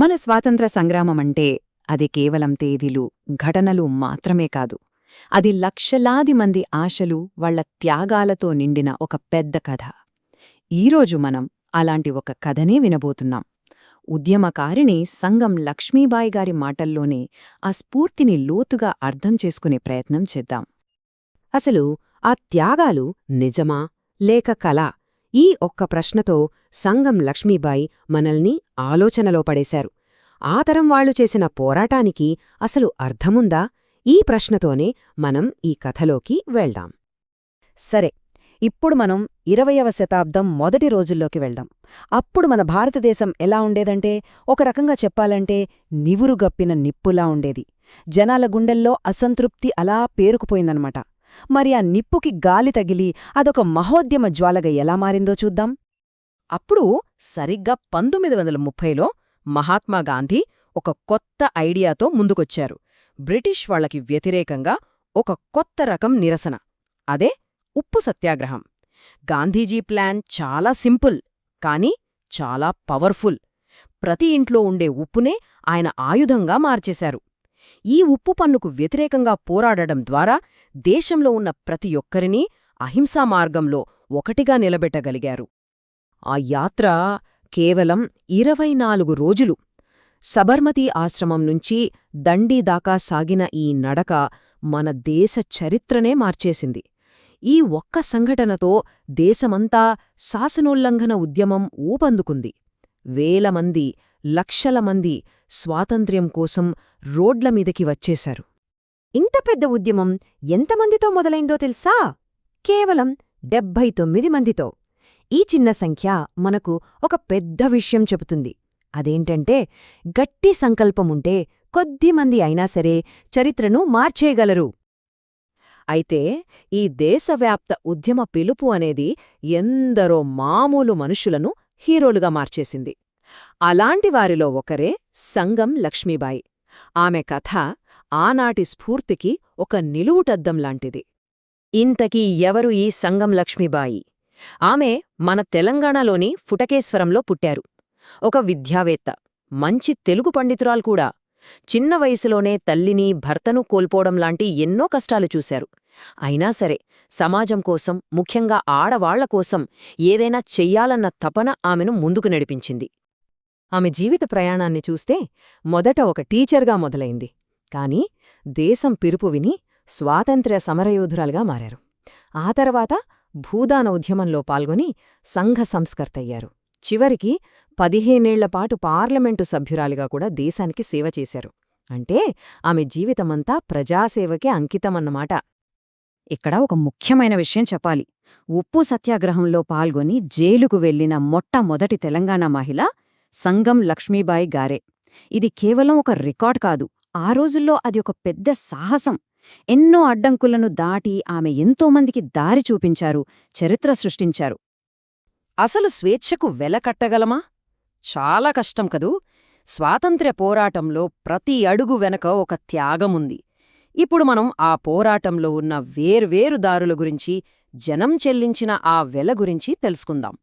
మన స్వాతంత్ర సంగ్రామమంటే అది కేవలం తేదీలు ఘటనలు మాత్రమే కాదు. అది లక్షలాది మంది ఆశలు వాళ్ళ త్యాగాలతో నిండిన ఒక పెద్ద కథ. ఈరోజు మనం అలాంటి ఒక కథనే వినబోతున్నాం. ఉద్యమకారిణి సంగం లక్ష్మీబాయి గారి మాటల్లోనే ఆ స్ఫూర్తిని లోతుగా అర్థం చేసుకునే ప్రయత్నం చేద్దాం. అసలు ఆ త్యాగాలు నిజమా లేక కళ ఈ ఒక్క ప్రశ్నతో సంగం లక్ష్మీబాయి మనల్ని ఆలోచనలో పడేశారు. ఆ తరం వాళ్ళు చేసిన పోరాటానికి అసలు అర్థముందా? ఈ ప్రశ్నతోనే మనం ఈ కథలోకి వెళ్దాం. సరే ఇప్పుడు మనం ఇరవయవ శతాబ్దం మొదటి రోజుల్లోకి వెళ్దాం. అప్పుడు మన భారతదేశం ఎలా ఉండేదంటే ఒక రకంగా చెప్పాలంటే నివురుగప్పిన నిప్పులా ఉండేది. జనాల గుండెల్లో అసంతృప్తి అలా పేరుకుపోయిందనమాట. మరి ఆ నిప్పుకి గాలి తగిలి అదొక మహోద్యమ జ్వాలగా ఎలా మారిందో చూద్దాం. అప్పుడు సరిగ్గా పంతొమ్మిది వందల ముప్పైలో మహాత్మాగాంధీ ఒక కొత్త ఐడియాతో ముందుకొచ్చారు. బ్రిటిష్ వాళ్ళకి వ్యతిరేకంగా ఒక కొత్త రకం నిరసన. అదే ఉప్పు సత్యాగ్రహం. గాంధీజీ ప్లాన్ చాలా సింపుల్ కాని చాలా పవర్ఫుల్. ప్రతి ఇంట్లో ఉండే ఉప్పునే ఆయన ఆయుధంగా మార్చేశారు. ఈ ఉప్పు పన్నుకు వ్యతిరేకంగా పోరాడడం ద్వారా దేశంలో ఉన్న ప్రతి ఒక్కరినీ అహింసా మార్గంలో ఒకటిగా నిలబెట్టగలిగారు. ఆ యాత్ర కేవలం ఇరవై నాలుగు రోజులు. సబర్మతీ ఆశ్రమం నుంచి దండి దాకా సాగిన ఈ నడక మన దేశ చరిత్రనే మార్చేసింది. ఈ ఒక్క సంఘటనతో దేశమంతా శాసనోల్లంఘన ఉద్యమం ఊపందుకుంది. వేల మంది లక్షల మంది స్వాతంత్ర్యం కోసం రోడ్ల మీదకి వచ్చేశారు. ఇంత పెద్ద ఉద్యమం ఎంతమందితో మొదలైందో తెలుసా? కేవలం డెబ్భై తొమ్మిది మందితో. ఈ చిన్న సంఖ్య మనకు ఒక పెద్ద విషయం చెబుతుంది. అదేంటంటే గట్టి సంకల్పముంటే కొద్దిమంది అయినా సరే చరిత్రను మార్చేయగలరు. అయితే ఈ దేశవ్యాప్త ఉద్యమ పిలుపు అనేది ఎందరో మామూలు మనుషులను హీరోలుగా మార్చేసింది. అలాంటి వారిలో ఒకరే సంగం లక్ష్మీబాయి. ఆమె కథ ఆనాటి స్ఫూర్తికి ఒక నిలువుటద్దం లాంటిది. ఇంతకీ ఎవరు ఈ సంగం లక్ష్మీబాయి? ఆమె మన తెలంగాణలోని ఫుటకేశ్వరంలో పుట్టారు. ఒక విద్యావేత్త మంచి తెలుగు పండితురాలు కూడా. చిన్న వయసులోనే తల్లిని భర్తను కోల్పోవడం లాంటి ఎన్నో కష్టాలు చూశారు. అయినా సరే సమాజం కోసం ముఖ్యంగా ఆడవాళ్ళ కోసం ఏదైనా చెయ్యాలన్న తపన ఆమెను ముందుకు నడిపించింది. ఆమె జీవిత ప్రయాణాన్ని చూస్తే మొదట ఒక టీచర్గా మొదలైంది. కాని దేశం పిరుపు విని స్వాతంత్ర్య సమరయోధురాలుగా మారారు. ఆ తర్వాత భూదాన ఉద్యమంలో పాల్గొని సంఘ సంస్కర్తయ్యారు. చివరికి పదిహేనేళ్ళపాటు పార్లమెంటు సభ్యురాలిగా కూడా దేశానికి సేవ చేశారు. అంటే ఆమె జీవితమంతా ప్రజాసేవకే అంకితమన్నమాట. ఇక్కడ ఒక ముఖ్యమైన విషయం చెప్పాలి. ఉప్పు సత్యాగ్రహంలో పాల్గొని జైలుకు వెళ్ళిన మొట్టమొదటి తెలంగాణ మహిళ సంగం లక్ష్మీబాయి గారే. ఇది కేవలం ఒక రికార్డ్ కాదు ఆ రోజుల్లో అది ఒక పెద్ద సాహసం. ఎన్నో అడ్డంకులను దాటి ఆమె ఎంతోమందికి దారి చూపించారు చరిత్ర సృష్టించారు. అసలు స్వేచ్ఛకు వెల కట్టగలమా? చాలా కష్టం కదూ. స్వాతంత్ర్య పోరాటంలో ప్రతి అడుగు వెనక ఒక త్యాగముంది. ఇప్పుడు మనం ఆ పోరాటంలో ఉన్న వేర్వేరు దారుల గురించి జనం చెల్లించిన ఆ వెల గురించి తెలుసుకుందాం.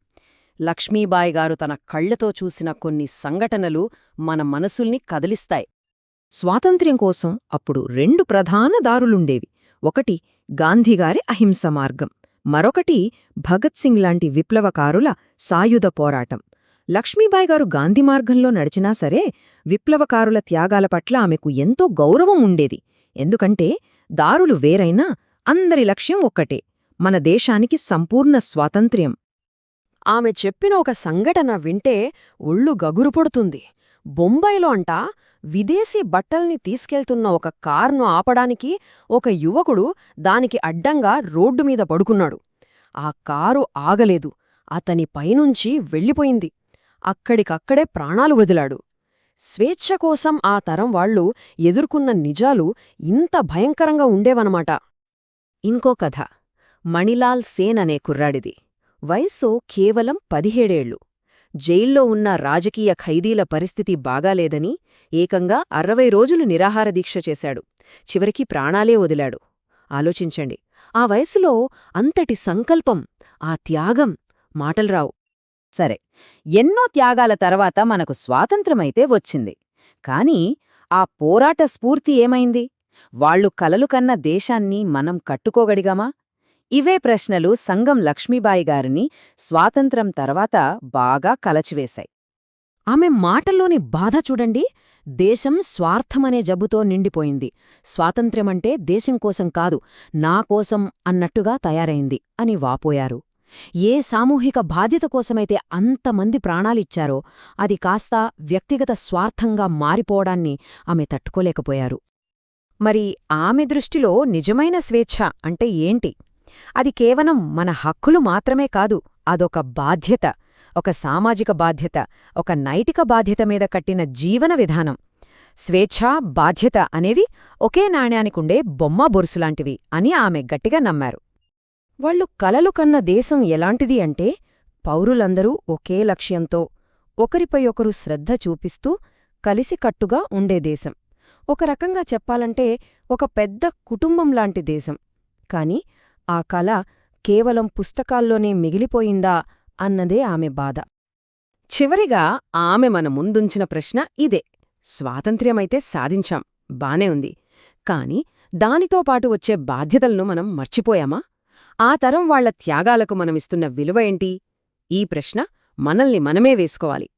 లక్ష్మీబాయి గారు తన కళ్ళతో చూసిన కొన్ని సంఘటనలు మన మనసుల్ని కదిలిస్తాయి. స్వాతంత్ర్యం కోసం అప్పుడు రెండు ప్రధాన దారులుండేవి. ఒకటి గాంధీగారి అహింస మార్గం. మరొకటి భగత్ సింగ్ లాంటి విప్లవకారుల సాయుధ పోరాటం. లక్ష్మీబాయి గారు గాంధీ మార్గంలో నడిచినా సరే విప్లవకారుల త్యాగాల పట్ల ఆమెకు ఎంతో గౌరవం ఉండేది. ఎందుకంటే దారులు వేరైనా అందరి లక్ష్యం ఒక్కటే. మన దేశానికి సంపూర్ణ స్వాతంత్ర్యం. ఆమె చెప్పిన ఒక సంఘటన వింటే ఒళ్ళు గగురుపడుతుంది బొంబాయిలో అంటా విదేశీ బట్టల్ని తీసుకెళ్తున్న ఒక కార్ను ఆపడానికి ఒక యువకుడు దానికి అడ్డంగా రోడ్డు మీద పడుకున్నాడు. ఆ కారు ఆగలేదు. అతని పైనుంచి వెళ్ళిపోయింది. అక్కడికక్కడే ప్రాణాలు వదిలాడు. స్వేచ్ఛ కోసం ఆ తరం వాళ్ళు ఎదుర్కొన్న నిజాలు ఇంత భయంకరంగా ఉండేవనమాట. ఇంకో కథ. మణిలాల్ సేన్ అనే కుర్రాడిది. వయస్సు కేవలం పదిహేడేళ్ళు. జైల్లో ఉన్న రాజకీయ ఖైదీల పరిస్థితి బాగాలేదని ఏకంగా అరవై రోజులు నిరాహార దీక్ష చేశాడు. చివరికి ప్రాణాలే వదిలాడు. ఆలోచించండి ఆ వయసులో అంతటి సంకల్పం ఆ త్యాగం మాటల్రావు. సరే ఎన్నో త్యాగాల తర్వాత మనకు స్వాతంత్రమైతే వచ్చింది. కాని ఆ పోరాట స్ఫూర్తి ఏమైంది? వాళ్ళు కలలు కన్న దేశాన్ని మనం కట్టుకోగడిగామా? ఇవే ప్రశ్నలు సంగం లక్ష్మీబాయి గారిని స్వాతంత్రం తర్వాత బాగా కలచివేశాయి. ఆమె మాటల్లోని బాధ చూడండి దేశం స్వార్థమనే జబ్బుతో నిండిపోయింది. స్వాతంత్ర్యమంటే దేశం కోసం కాదు నా కోసం అన్నట్టుగా తయారైంది అని వాపోయారు. ఏ సామూహిక బాధ్యత కోసమైతే అంతమంది ప్రాణాలిచ్చారో అది కాస్త వ్యక్తిగత స్వార్థంగా మారిపోవడాన్ని ఆమె తట్టుకోలేకపోయారు. మరి ఆమె దృష్టిలో నిజమైన స్వేచ్ఛ అంటే ఏంటి? అది కేవలం మన హక్కులు మాత్రమే కాదు అదొక బాధ్యత ఒక సామాజిక బాధ్యత ఒక నైతిక బాధ్యత మీద కట్టిన జీవన విధానం. స్వేచ్ఛ బాధ్యత అనేవి ఒకే నాణ్యానికుండే బొమ్మ బొరుసులాంటివి అని ఆమె గట్టిగా నమ్మారు. వాళ్ళు కలలు కన్న దేశం ఎలాంటిది అంటే పౌరులందరూ ఒకే లక్ష్యంతో ఒకరిపై ఒకరు శ్రద్ధ చూపిస్తూ కలిసికట్టుగా ఉండే దేశం. ఒక రకంగా చెప్పాలంటే ఒక పెద్ద కుటుంబంలాంటి దేశం. కాని ఆ కళ కేవలం పుస్తకాల్లోనే మిగిలిపోయిందా అన్నదే ఆమె బాధ. చివరిగా ఆమె మన ముందుంచిన ప్రశ్న ఇదే. స్వాతంత్ర్యమైతే సాధించాం బానే ఉంది. కాని దానితో పాటు వచ్చే బాధ్యతలను మనం మర్చిపోయామా? ఆ తరం వాళ్ళ త్యాగాలకు మనమిస్తున్న విలువ ఏంటి? ఈ ప్రశ్న మనల్ని మనమే వేసుకోవాలి.